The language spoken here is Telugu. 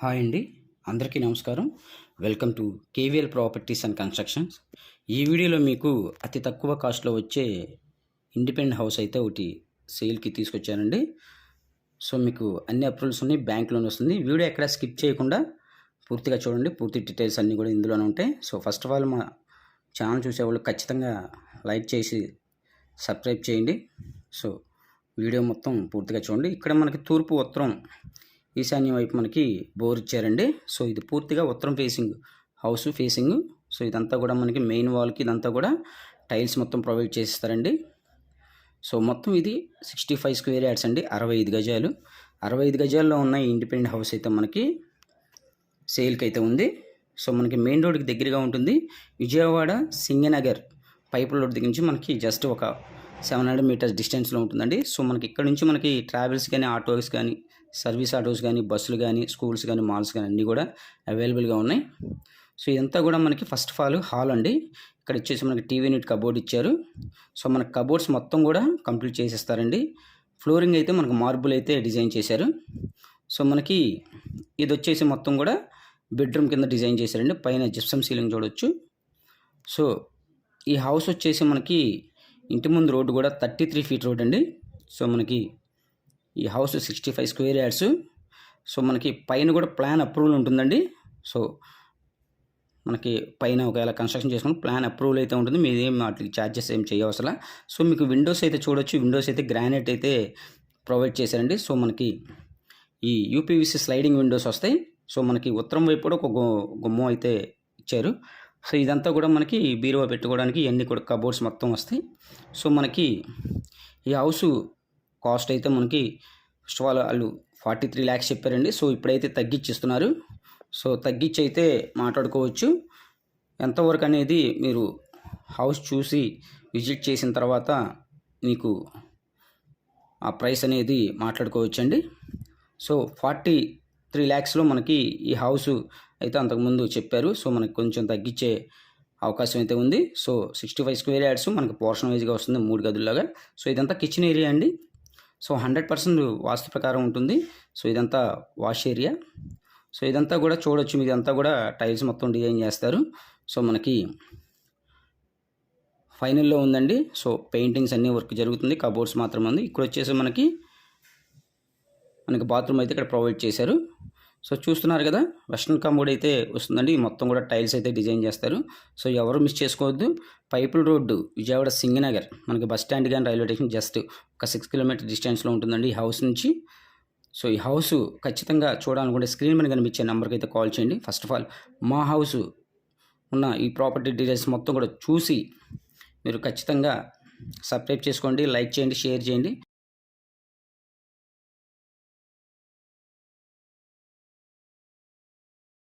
హాయ్ అండి. అందరికీ నమస్కారం. Welcome to KVL properties and constructions. ఈ వీడియోలో మీకు అతి తక్కువ కాస్ట్లో వచ్చే ఇండిపెండెంట్ హౌస్ అయితే ఒకటి సేల్కి తీసుకొచ్చానండి. సో మీకు అన్ని అప్రూవల్స్ ఉన్నాయి బ్యాంక్ లోన్ వస్తుంది. వీడియో ఎక్కడ స్కిప్ చేయకుండా పూర్తిగా చూడండి. పూర్తి డీటెయిల్స్ అన్నీ కూడా ఇందులోనే ఉంటాయి. సో ఫస్ట్ ఆఫ్ ఆల్ మా ఛానల్ చూసేవాళ్ళు ఖచ్చితంగా లైక్ చేసి సబ్స్క్రైబ్ చేయండి. సో వీడియో మొత్తం పూర్తిగా చూడండి. ఇక్కడ మనకి తూర్పు ఉత్తరం ఈశాన్యం వైపు మనకి బోర్ ఇచ్చారండి. సో ఇది పూర్తిగా ఉత్తరం ఫేసింగ్ హౌస్ ఫేసింగ్ సో ఇదంతా కూడా మనకి మెయిన్ వాల్కి ఇదంతా కూడా టైల్స్ మొత్తం ప్రొవైడ్ చేసిస్తారండి సో మొత్తం ఇది సిక్స్టీ ఫైవ్ స్క్వేర్ యార్డ్స్ అండి. అరవై ఐదు గజాలు. అరవై ఐదు గజాల్లో ఉన్న ఈ ఇండిపెండెంట్ హౌస్ అయితే మనకి సేల్కి అయితే ఉంది. సో మనకి మెయిన్ రోడ్కి దగ్గరగా ఉంటుంది. విజయవాడ సింగనగర్ పైప్ రోడ్ దగ్గర నుంచి మనకి జస్ట్ ఒక సెవెన్ హండ్రెడ్ మీటర్స్ డిస్టెన్స్లో ఉంటుందండి. సో మనకి ఇక్కడ నుంచి మనకి ట్రావెల్స్ కానీ ఆటోస్ కానీ సర్వీస్ ఆటోస్ కానీ బస్సులు కానీ స్కూల్స్ కానీ మాల్స్ కానీ అన్నీ కూడా అవైలబుల్గా ఉన్నాయి. సో ఇదంతా కూడా మనకి ఫస్ట్ ఆఫ్ ఆల్ హాల్ అండి. ఇక్కడ వచ్చేసి మనకి టీవీ యూనిట్ కబోర్డ్ ఇచ్చారు. సో మన కబోర్డ్స్ మొత్తం కూడా కంప్లీట్ చేసేస్తారండి. ఫ్లోరింగ్ అయితే మనకు మార్బుల్ అయితే డిజైన్ చేశారు. సో మనకి ఇది వచ్చేసి మొత్తం కూడా బెడ్రూమ్ కింద డిజైన్ చేశారండి. పైన జిప్సమ్ సీలింగ్ చూడొచ్చు. సో ఈ హౌస్ వచ్చేసి మనకి ఇంటి ముందు రోడ్డు కూడా థర్టీ త్రీ ఫీట్ రోడ్ అండి. సో మనకి ఈ house sixty five square yards. So మనకి పైన కూడా ప్లాన్ అప్రూవల్ ఉంటుందండి. సో మనకి పైన ఒకవేళ కన్స్ట్రక్షన్ చేసుకుని ప్లాన్ అప్రూవల్ అయితే ఉంటుంది. మీదేం వాటికి ఛార్జెస్ ఏం చేయవసరం సో మీకు విండోస్ అయితే చూడొచ్చు. విండోస్ అయితే గ్రానైట్ అయితే ప్రొవైడ్ చేశారండి. సో మనకి ఈ యూపీవీసీ స్లైడింగ్ విండోస్ వస్తాయి. సో మనకి ఉత్తరం వైపు కూడా ఒక గుమ్మం అయితే ఇచ్చారు. సో ఇదంతా కూడా మనకి బీరువా పెట్టుకోవడానికి ఇవన్నీ కూడా కబోర్డ్స్ మొత్తం వస్తాయి. సో మనకి ఈ హౌస్ కాస్ట్ అయితే మనకి ఫస్ట్ ఆఫ్ ఆల్ వాళ్ళు ఫార్టీ త్రీ ల్యాక్స్ చెప్పారండి. సో ఇప్పుడైతే తగ్గించిస్తున్నారు. సో తగ్గించి అయితే మాట్లాడుకోవచ్చు. ఎంతవరకు అనేది మీరు హౌస్ చూసి విజిట్ చేసిన తర్వాత మీకు ఆ ప్రైస్ అనేది మాట్లాడుకోవచ్చండి. సో ఫార్టీ త్రీ ల్యాక్స్లో మనకి ఈ హౌస్ అయితే అంతకుముందు చెప్పారు. సో మనకి కొంచెం తగ్గించే అవకాశం అయితే ఉంది. So sixty five square yards మనకి పోర్షన్ వైజ్గా వస్తుంది మూడు గదుల్లాగా. సో ఇదంతా కిచెన్ ఏరియా అండి. సో హండ్రెడ్ పర్సెంట్ వాస్తు ప్రకారం ఉంటుంది. సో ఇదంతా వాష్ ఏరియా. సో ఇదంతా కూడా చూడొచ్చు. ఇదంతా కూడా టైల్స్ మొత్తం డిజైన్ చేస్తారు. సో మనకి ఫైనల్లో ఉందండి. సో పెయింటింగ్స్ అన్నీ వర్క్ జరుగుతుంది. కబోర్డ్స్ మాత్రం ఉంది. ఇక్కడ వచ్చేసి మనకి మనకి బాత్రూమ్ అయితే ఇక్కడ ప్రొవైడ్ చేశారు. సో చూస్తున్నారు కదా వెస్ట్రన్ కంబోడ్ అయితే వస్తుందండి. మొత్తం కూడా టైల్స్ అయితే డిజైన్ చేస్తారు. సో ఎవరు మిస్ చేసుకోవద్దు. పైపుల్ రోడ్డు విజయవాడ సింగనగర్ మనకి బస్ స్టాండ్ కానీ రైల్వే స్టేషన్ జస్ట్ ఒక సిక్స్ కిలోమీటర్ డిస్టెన్స్లో ఉంటుందండి ఈ హౌస్ నుంచి. సో ఈ హౌస్ ఖచ్చితంగా చూడాలనుకుంటే స్క్రీన్ మీద కనిపించే నెంబర్కి అయితే కాల్ చేయండి. ఫస్ట్ ఆఫ్ ఆల్ మా హౌస్ ఉన్న ఈ ప్రాపర్టీ డీటెయిల్స్ మొత్తం కూడా చూసి మీరు ఖచ్చితంగా సబ్స్క్రైబ్ చేసుకోండి లైక్ చేయండి షేర్ చేయండి.